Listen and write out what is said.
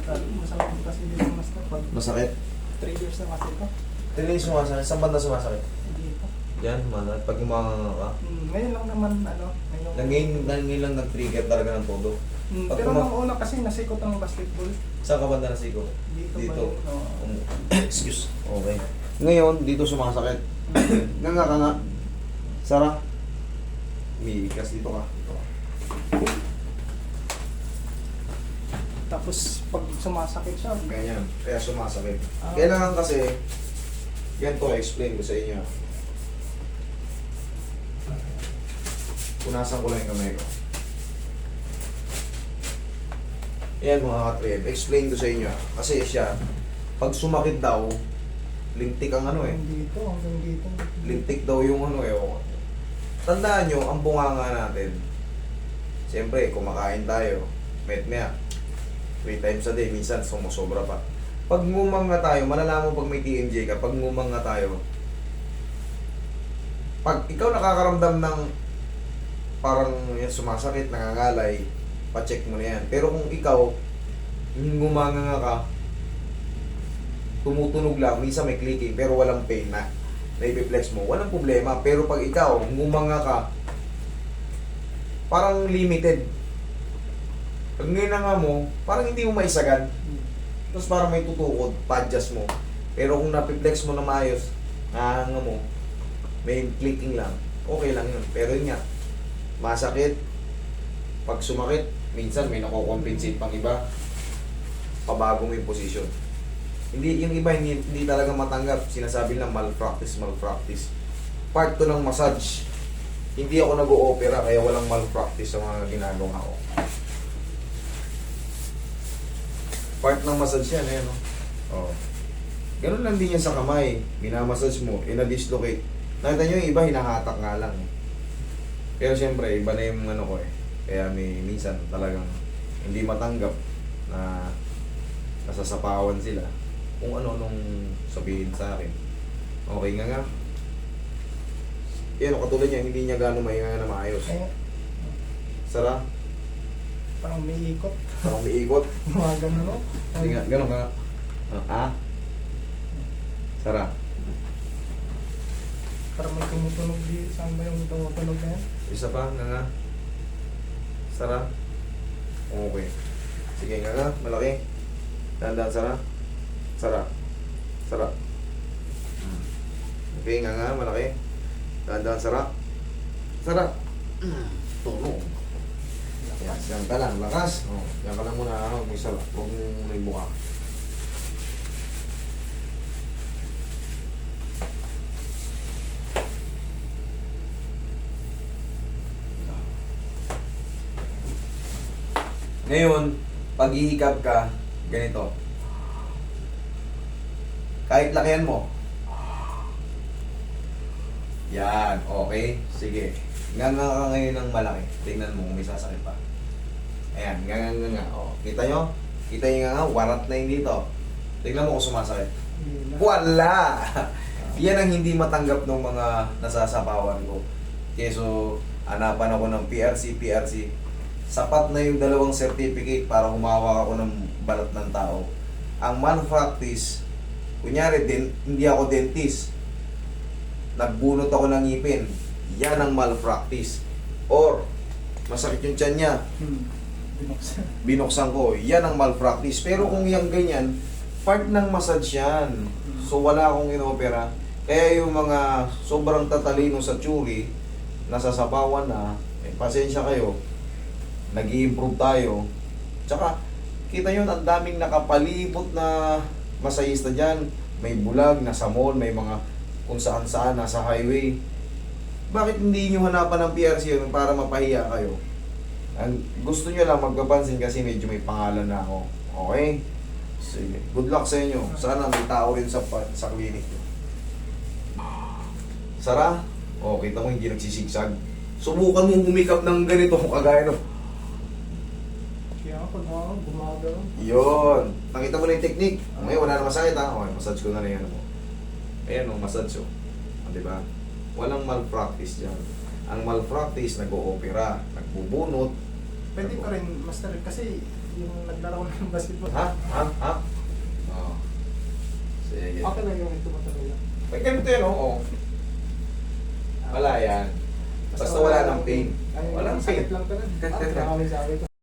tal. Masakit din kasi dito master. Pag Masakit. 3 years na kasi ito. Tinig sumasakit. Saan banda sumasakit? Dito. Yan, masakit. Pag humanga ka. Hmm, ngayon lang naman ano. Ngayon. Ngayon, ngayon lang nag-trigger talaga ng todo. Hmm, Pag pero uma- nung una kasi nasikot ang basketball. Saan ka banda na siko? Dito, Dito. ba yun? Oo. Um, excuse. Okay. Ngayon, dito sumasakit. nga nga ka nga. Sara. Umiigas dito ka. Tapos pag sumasakit siya, Ganyan. Kaya sumasakit. Ah. Kailangan kasi, yan to, explain ko sa inyo. Punasan ko lang yung kamay ko. Yan mga katrib, explain ko sa inyo. Kasi siya, pag sumakit daw, lintik ang ano eh. hanggang dito, hanggang dito. Lintik daw yung ano eh. oh. Tandaan nyo, ang bunganga natin, siyempre, kumakain tayo, metmea. 3 times a day, minsan sumusobra pa. Pag ngumang nga tayo, malalaman pag may TMJ ka, pag ngumang nga tayo, pag ikaw nakakaramdam ng parang yan, sumasakit, nangangalay, pacheck mo na yan. Pero kung ikaw, ngumanga ka, tumutunog lang, minsan may clicking, pero walang pain na, na ipiplex mo, walang problema. Pero pag ikaw, ngumanga ka, parang limited pag nga mo, parang hindi mo maisagan. Tapos parang may tutukod, pa-adjust mo. Pero kung napiplex mo na maayos, nahanga mo, may clicking lang, okay lang yun. Pero yun nga, masakit, pag sumakit, minsan may nakocompensate pang iba, pabago mo yung position. Hindi, yung iba hindi, hindi talaga matanggap. Sinasabi lang malpractice, malpractice. Part to ng massage. Hindi ako nag-o-opera kaya walang malpractice sa mga ginagawa ko. Part ng massage yan, eh, no? Oh. Ganun lang din yan sa kamay. Minamassage mo, ina-dislocate. Nakita nyo yung iba, hinahatak nga lang. Eh. Pero siyempre, iba na yung ano ko eh. Kaya may minsan talagang hindi matanggap na nasasapawan sila kung ano nung sabihin sa akin. Okay nga nga. Yan, katulad niya, hindi niya gano'ng mahinga na maayos. Sara, parang may ikot. parang umiikot. Mga ganun, no? Hindi nga, gano'n ka nga. Ah? Sara, Parang may tumutunog dito. Saan ba yung tumutunog na yan? isa pa, nga nga. Sara. Okay. Sige nga nga, malaki. Tandaan, Sara. Sara. Sara. Okay, nga nga, malaki. Tandaan, Sara. Sara. Tulong. Yan, yan ka lang, lakas. Oh, yan ka lang muna, huwag mo isara. Huwag mo may mukha. Ngayon, pag ihikap ka, ganito. Kahit lakihan mo. Yan, okay. Sige. Nga nga ka ngayon ng malaki. Tingnan mo kung may sasakit pa. Ayan, nga nga nga nga. O, kita nyo? Kita nyo nga nga, warat na yung dito. Tingnan mo kung sumasakit. Wala! Yan ang hindi matanggap ng mga nasasapawan ko. Keso, hanapan ako ng PRC, PRC. Sapat na yung dalawang certificate para humawak ako ng balat ng tao. Ang malpractice, kunyari, din, hindi ako dentist. Nagbunot ako ng ngipin. Yan ang malpractice. Or, masakit yung tiyan niya, Hmm. Binuksan. binuksan ko, yan ang malpractice. Pero kung yung ganyan, part ng massage yan. So wala akong inopera. Kaya yung mga sobrang tatalino sa churi, nasasapawan na, eh, pasensya kayo, nag improve tayo. Tsaka, kita yun, ang daming nakapalibot na masayista dyan. May bulag, nasa mall, may mga kung saan saan, nasa highway. Bakit hindi nyo hanapan ng PRC yun para mapahiya kayo? Ang gusto nyo lang magpapansin kasi medyo may pangalan na ako. Okay? Sige. Good luck sa inyo. Sana may tao rin sa sa clinic nyo. Sara? O, kita mo hindi nagsisigsag. Subukan mo humikap ng ganito kagaya no. Kaya ako na gumagalaw. Yun. Nakita mo na yung technique. Ngayon wala na masakit ha. Okay, massage ko na na yan mo. Ayan o, massage o. O, diba? Walang malpractice dyan. Ang malpractice, nag-oopera, nagbubunot, Pwede pa rin, master, kasi yung naglalaro ng basketball. Ha? Ha? Ha? Oo. Sige. Okay lang yung ito matuloy. May ganito yun, oo. Wala yan. Basta wala ng pain. Walang sakit lang talaga. Ah, grabe sabi ko.